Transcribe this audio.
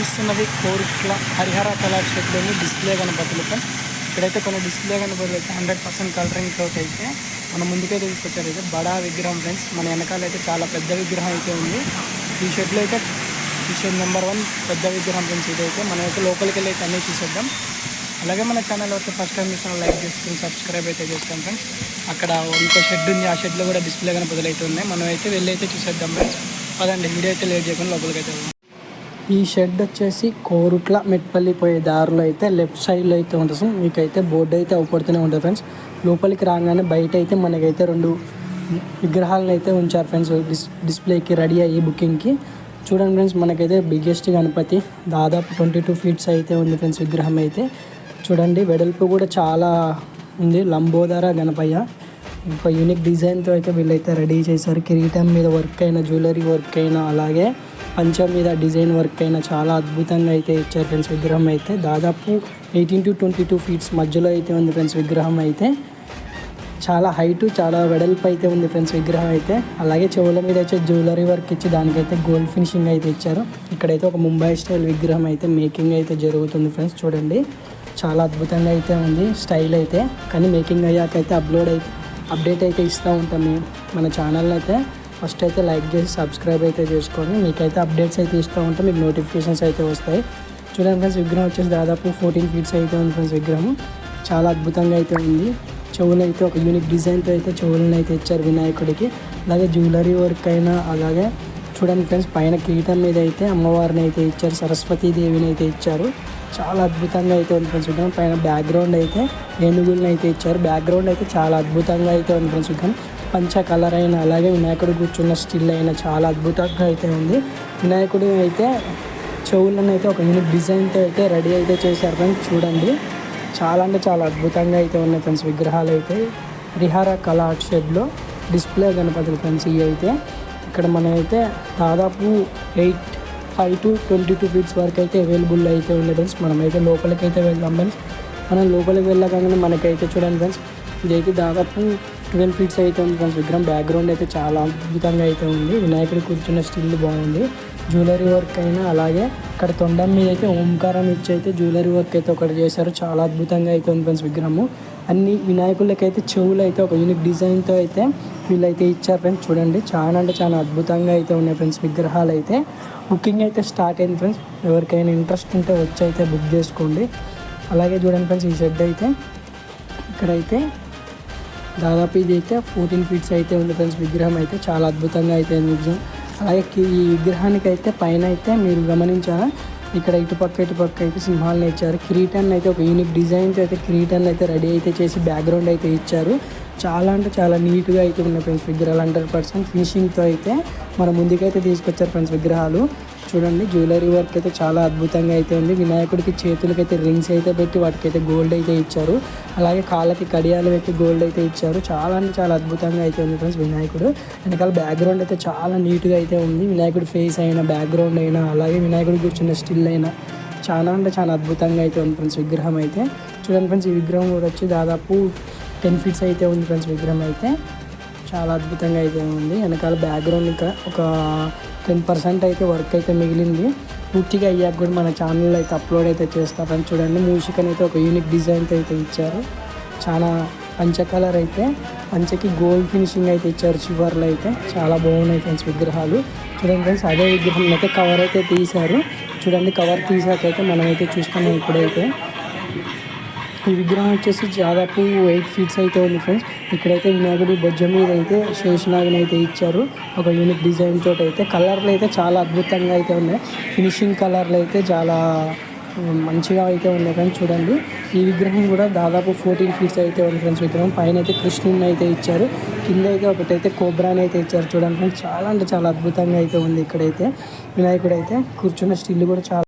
మీరు చూస్తున్నది కోరుట్ల హరిహర కళాక్షేత్రంలోని డిస్ప్లే గణపతులు ఇక్కడైతే కొన్ని డిస్ప్లే గణపతులు అయితే హండ్రెడ్ పర్సెంట్ కలరింగ్ తోటి అయితే మన ముందుకైతే తీసుకొచ్చారు. అయితే బడా విగ్రహం ఫ్రెండ్స్ మన వెనకాల అయితే చాలా పెద్ద విగ్రహం అయితే ఉంది. ఈ షెడ్లో అయితే ఈ షెడ్ నెంబర్ వన్ పెద్ద విగ్రహం ఫ్రెండ్స్ ఇదైతే మనం అయితే లోపలికి వెళ్ళి అయితే అన్నీ చూసేద్దాం. అలాగే మన ఛానల్ అయితే ఫస్ట్ టైం చూసిన లైక్ చేసుకుని సబ్స్క్రైబ్ అయితే చేస్తాం ఫ్రెండ్స్ అక్కడ ఇంకో షెడ్ ఉంది ఆ షెడ్లో కూడా డిస్ప్లే గణపతులు అయితే ఉన్నాయి. మనం అయితే వెళ్ళి అయితే చూసేద్దాం ఫ్రెండ్స్ పదండి వీడియో అయితే లేట్ చేయకుండా లోపలికి అయితే ఈ షెడ్ వచ్చేసి కోరుట్ల మెట్పల్లి పోయే దారిలో అయితే లెఫ్ట్ సైడ్లో అయితే ఉంటుంది మీకైతే బోర్డు అయితే అవుపడుతూనే ఉంటుంది ఫ్రెండ్స్. లోపలికి రాగానే బయట అయితే మనకైతే రెండు విగ్రహాలను అయితే ఉంచారు ఫ్రెండ్స్. డిస్ డిస్ప్లేకి రెడీ అయ్యి బుకింగ్కి. చూడండి ఫ్రెండ్స్ మనకైతే బిగ్గెస్ట్ గణపతి. దాదాపు ట్వంటీ టూ ఫీట్స్ అయితే ఉంది ఫ్రెండ్స్ విగ్రహం అయితే. చూడండి వెడల్పు కూడా చాలా ఉంది. లంబోదర గణపయ్య. ఒక యూనిక్ డిజైన్తో అయితే వీళ్ళైతే రెడీ చేశారు. కిరీటం మీద వర్క్ అయిన జ్యువెలరీ వర్క్ అయినా అలాగే పంచం మీద డిజైన్ వర్క్ అయినా చాలా అద్భుతంగా అయితే ఇచ్చారు ఫ్రెండ్స్ విగ్రహం అయితే. దాదాపు eighteen to twenty two feets మధ్యలో అయితే ఉంది ఫ్రెండ్స్ విగ్రహం అయితే. చాలా హైటు చాలా వెడల్పు అయితే ఉంది ఫ్రెండ్స్ విగ్రహం అయితే. అలాగే చెవుల మీద అయితే జ్యువెలరీ వర్క్ ఇచ్చి దానికైతే గోల్డ్ ఫినిషింగ్ అయితే ఇచ్చారు. ఇక్కడైతే ఒక ముంబై స్టైల్ విగ్రహం అయితే మేకింగ్ అయితే జరుగుతుంది ఫ్రెండ్స్ చూడండి. చాలా అద్భుతంగా అయితే ఉంది స్టైల్ అయితే. కానీ మేకింగ్ అయ్యాక అయితే అప్లోడ్ అయితే అప్డేట్ అయితే ఇస్తూ ఉంటాం మేము మన ఛానల్ అయితే. ఫస్ట్ అయితే లైక్ చేసి సబ్స్క్రైబ్ అయితే చేసుకొని మీకైతే అప్డేట్స్ అయితే ఇస్తూ ఉంటే మీకు నోటిఫికేషన్స్ అయితే వస్తాయి. చూడండి ఫ్రెండ్స్ విగ్రహం వచ్చేసి దాదాపు ఫోర్టీన్ ఫీట్స్ అయితే ఉంది ఫ్రెండ్స్ విగ్రహం. చాలా అద్భుతంగా అయితే ఉంది. చెవులు అయితే ఒక యూనిక్ డిజైన్తో అయితే చెవులను అయితే ఇచ్చారు వినాయకుడికి. అలాగే జ్యువెలరీ వర్క్ అయినా అలాగే చూడండి ఫ్రెండ్స్ పైన కిరీటం మీద అయితే అమ్మవారిని అయితే ఇచ్చారు సరస్వతీదేవిని అయితే ఇచ్చారు. చాలా అద్భుతంగా అయితే ఉంది ఫ్రెండ్స్ చూద్దాం. పైన బ్యాక్గ్రౌండ్ అయితే ఏనుగులను అయితే ఇచ్చారు. బ్యాక్గ్రౌండ్ అయితే చాలా అద్భుతంగా అయితే ఉంది ఫ్రెండ్స్ చూద్దాం. పంచ కలర్ అయినా అలాగే వినాయకుడు కూర్చున్న స్టిల్ అయినా చాలా అద్భుతంగా అయితే ఉంది. వినాయకుడు అయితే చెవులను అయితే ఒక యూనిక్ డిజైన్తో అయితే రెడీ అయితే చేశారు ఫ్రెండ్స్ చూడండి. చాలా అంటే చాలా అద్భుతంగా అయితే ఉన్నాయి ఫ్రెండ్స్ విగ్రహాలు అయితే రిహార కళా షెడ్లో డిస్ప్లే గణపతులు ఫ్రెండ్స్ ఇవి అయితే ఇక్కడ మనమైతే దాదాపు eight five to twenty two feets వరకు అయితే అవైలబుల్ అయితే ఉంది ఫ్రెండ్స్ మనమైతే లోపలికి అయితే వెళ్దాం ఫ్రెండ్స్ మనం లోపలికి వెళ్ళగానే మనకైతే చూడండి ఫ్రెండ్స్ ఇదైతే దాదాపు ట్వెల్వ్ ఫీట్స్ అయితే ఉంది ఫ్రెండ్స్ విగ్రహం బ్యాక్గ్రౌండ్ అయితే చాలా అద్భుతంగా అయితే ఉంది. వినాయకుడు కూర్చున్న స్టిల్ బాగుంది. జ్యువెలరీ వర్క్ అయినా అలాగే ఇక్కడ తొండం మీద అయితే ఓంకారం ఇచ్చి అయితే జ్యువెలరీ వర్క్ అయితే ఒకటి చేశారు. చాలా అద్భుతంగా అయితే ఉంది ఫ్రెండ్స్ విగ్రహము. అన్ని వినాయకులకి అయితే చెవులు అయితే ఒక యూనిక్ డిజైన్తో అయితే వీళ్ళైతే ఇచ్చారు ఫ్రెండ్స్. చూడండి చాలా అంటే చాలా అద్భుతంగా అయితే ఉన్నాయి ఫ్రెండ్స్ విగ్రహాలు అయితే. బుకింగ్ అయితే స్టార్ట్ అయింది ఫ్రెండ్స్. ఎవరికైనా ఇంట్రెస్ట్ ఉంటే వచ్చి అయితే బుక్ చేసుకోండి. అలాగే చూడండి ఫ్రెండ్స్ ఈ షెడ్ అయితే. ఇక్కడైతే దాదాపు ఇది అయితే ఫోర్టీన్ ఫీట్స్ అయితే ఉంది ఫ్రెండ్స్ విగ్రహం అయితే. చాలా అద్భుతంగా అయితే ఉంది. అలాగే ఈ విగ్రహానికి అయితే పైన అయితే మీరు గమనించారా? ఇక్కడ ఇటుపక్క ఇటుపక్క అయితే సింహాలను ఇచ్చారు. కిరీటాన్ని అయితే ఒక యూనిక్ డిజైన్తో అయితే కిరీటాన్ని అయితే రెడీ అయితే చేసి బ్యాక్గ్రౌండ్ అయితే ఇచ్చారు. చాలా అంటే చాలా నీట్గా అయితే ఉన్నాయి ఫ్రెండ్స్ విగ్రహాలు. హండ్రెడ్ పర్సెంట్ ఫినిషింగ్తో అయితే మన ముందుకైతే తీసుకొచ్చారు ఫ్రెండ్స్ విగ్రహాలు. చూడండి జ్యువెలరీ వర్క్ అయితే చాలా అద్భుతంగా అయితే ఉంది. వినాయకుడికి చేతులకి అయితే రింగ్స్ అయితే పెట్టి వాటికి అయితే గోల్డ్ అయితే ఇచ్చారు. అలాగే కాళ్ళకి కడియాలు పెట్టి గోల్డ్ అయితే ఇచ్చారు. చాలా అంటే చాలా అద్భుతంగా అయితే ఉంది ఫ్రెండ్స్ వినాయకుడు. వెనకాల బ్యాక్గ్రౌండ్ అయితే చాలా నీట్గా అయితే ఉంది. వినాయకుడి ఫేస్ అయినా బ్యాక్గ్రౌండ్ అయినా అలాగే వినాయకుడి కూర్చున్న స్టిల్ అయినా చాలా అంటే చాలా అద్భుతంగా అయితే ఉంది ఫ్రెండ్స్ విగ్రహం అయితే. చూడండి ఫ్రెండ్స్ ఈ విగ్రహం కూడా వచ్చి దాదాపు టెన్ ఫీట్స్ అయితే ఉంది ఫ్రెండ్స్ విగ్రహం అయితే. చాలా అద్భుతంగా అయితే ఉంది. వెనకాల బ్యాక్గ్రౌండ్ ఇంకా ఒక టెన్ పర్సెంట్ అయితే వర్క్ అయితే మిగిలింది. పూర్తిగా అయ్యాక కూడా మన ఛానల్లో అయితే అప్లోడ్ అయితే చేస్తా ఫ్రెండ్స్. చూడండి మూషికని అయితే ఒక యూనిక్ డిజైన్ అయితే ఇచ్చారు. చాలా పంచ కలర్ అయితే పంచకి గోల్డ్ ఫినిషింగ్ అయితే ఇచ్చారు చివర్లో అయితే. చాలా బాగున్నాయి ఫ్రెండ్స్ విగ్రహాలు. చూడండి ఫ్రెండ్స్ అదే విగ్రహం అయితే కవర్ అయితే తీశారు. చూడండి కవర్ తీసాకైతే మనమైతే చూస్తున్నాం ఇప్పుడైతే. ఈ విగ్రహం వచ్చేసి దాదాపు ఎయిట్ ఫీట్స్ అయితే ఉంది ఫ్రెండ్స్. ఇక్కడైతే వినాయకుడి బొజ్జ మీద అయితే శేషనాగిని అయితే ఇచ్చారు. ఒక యూనిక్ డిజైన్ తోటి అయితే. కలర్లు అయితే చాలా అద్భుతంగా అయితే ఉన్నాయి. ఫినిషింగ్ కలర్లు అయితే చాలా మంచిగా అయితే ఉన్నాయి ఫ్రెండ్స్. చూడండి. ఈ విగ్రహం కూడా దాదాపు ఫోర్టీన్ ఫీట్స్ అయితే ఉంది ఫ్రెండ్స్ విగ్రహం. పైన అయితే కృష్ణుని అయితే ఇచ్చారు. కింద అయితే ఒకటైతే కోబ్రాని అయితే ఇచ్చారు. చూడండి ఫ్రెండ్స్. చాలా అంటే చాలా అద్భుతంగా అయితే ఉంది ఇక్కడైతే. వినాయకుడు అయితే కూర్చున్న స్టిల్ కూడా చాలా